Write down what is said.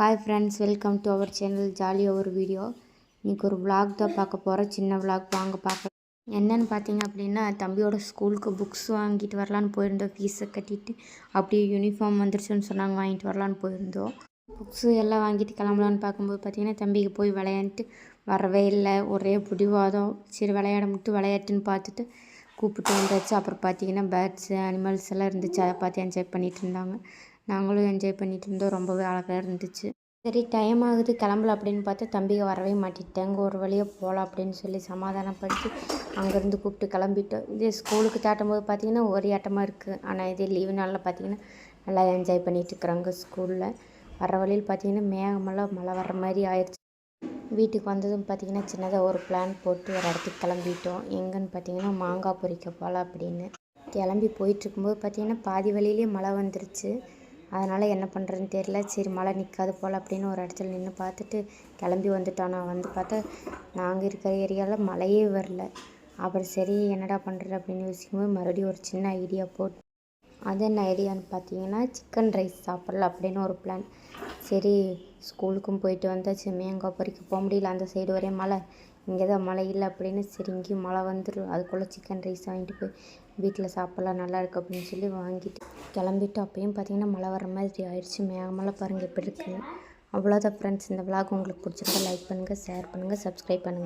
Hi friends welcome to our channel ஜாலியாக ஒரு video இன்றைக்கி ஒரு விளாக் தான் பார்க்க போகிறோம் சின்ன விளாக் வாங்க பார்க்க என்னென்னு பார்த்தீங்க அப்படின்னா தம்பியோட ஸ்கூலுக்கு புக்ஸ் வாங்கிட்டு வரலான்னு போயிருந்தோம். ஃபீஸை கட்டிட்டு அப்படியே யூனிஃபார்ம் வந்துருச்சுன்னு சொன்னாங்க வாங்கிட்டு வரலான்னு போயிருந்தோம். புக்ஸு எல்லாம் வாங்கிட்டு கிளம்பலான்னு பார்க்கும்போது பார்த்தீங்கன்னா தம்பிக்கு போய் விளையாண்டுட்டு வரவே இல்லை. ஒரே பிடிவாதம். சரி விளையாட மட்டும் விளையாட்டுன்னு பார்த்துட்டு கூப்பிட்டு வந்தாச்சு. அப்புறம் பார்த்தீங்கன்னா பேர்ட்ஸு அனிமல்ஸ் எல்லாம் இருந்துச்சு. அதை பார்த்து என்ஜாய் பண்ணிகிட்டு இருந்தாங்க. நாங்களும் என்ஜாய் பண்ணிட்டு இருந்தோம். ரொம்பவே அழகாக இருந்துச்சு. சரி டைம் ஆகுது. கிளம்பல அப்படின்னு பார்த்தா தம்பிக்கு வரவே மாட்டிட்டாங்க ஒரு வழியாக போகலாம் அப்படின்னு சொல்லி சமாதானப்படுத்தி அங்கேருந்து கூப்பிட்டு கிளம்பிட்டோம். இதே ஸ்கூலுக்கு தாட்டும்போது பார்த்தீங்கன்னா ஒரே ஆட்டமாக இருக்குது ஆனால் இதே லீவு நாளில் பார்த்தீங்கன்னா நல்லா என்ஜாய் பண்ணிட்டு இருக்கிறாங்க ஸ்கூலில் வர வழியில் பார்த்தீங்கன்னா மேகமெல்லாம் மழை வர்ற மாதிரி ஆயிடுச்சு. வீட்டுக்கு வந்ததும் பார்த்தீங்கன்னா சின்னதாக ஒரு பிளான் போட்டு ஒரு இடத்துக்கு கிளம்பிட்டோம். எங்கேன்னு பார்த்தீங்கன்னா மாங்காய் பொறிக்க போகலாம் அப்படின்னு. கிளம்பி போயிட்டுருக்கும்போது பார்த்தீங்கன்னா பாதி வழியிலே மழை வந்துருச்சு. அதனால் என்ன பண்ணுறதுன்னு தெரியல. சரி மழை நிற்காது போல் அப்படின்னு ஒரு இடத்துல நின்று பார்த்துட்டு கிளம்பி வந்துட்டோம் நான் வந்து பார்த்தா நாங்கள் இருக்கிற ஏரியாவில் மழையே வரல. அப்புறம் சரி என்னடா பண்ணுறது அப்படின்னு யோசிக்கும்போது மறுபடியும் ஒரு சின்ன ஐடியா போட்டு அது என்ன ஐடியான்னு பார்த்தீங்கன்னா சிக்கன் ரைஸ் சாப்பிட்லாம் அப்படின்னு ஒரு பிளான் சரி ஸ்கூலுக்கும் போயிட்டு வந்தாச்சு. மேங்காய் போக முடியல. அந்த சைடு ஒரே மழை. இங்கே தான் மழை இல்லை அப்படின்னு சரி இங்கேயும் மழை வந்துடும் அதுக்குள்ளே சிக்கன் ரைஸ் வாங்கிட்டு போய் வீட்டில் சாப்பிட்லாம். நல்லா இருக்குது அப்படின்னு சொல்லி வாங்கிட்டு கிளம்பிட்டு அப்பயும் பார்த்தீங்கன்னா மழை வர மாதிரி ஆயிடுச்சு. மேகமெல்லாம் பாருங்கள் எப்படி இருக்குன்னு. அவ்வளோதான் ஃப்ரெண்ட்ஸ் இந்த விளாக் உங்களுக்கு பிடிச்சிருந்தா லைக் பண்ணுங்கள் ஷேர் பண்ணுங்கள் சப்ஸ்கிரைப் பண்ணுங்கள்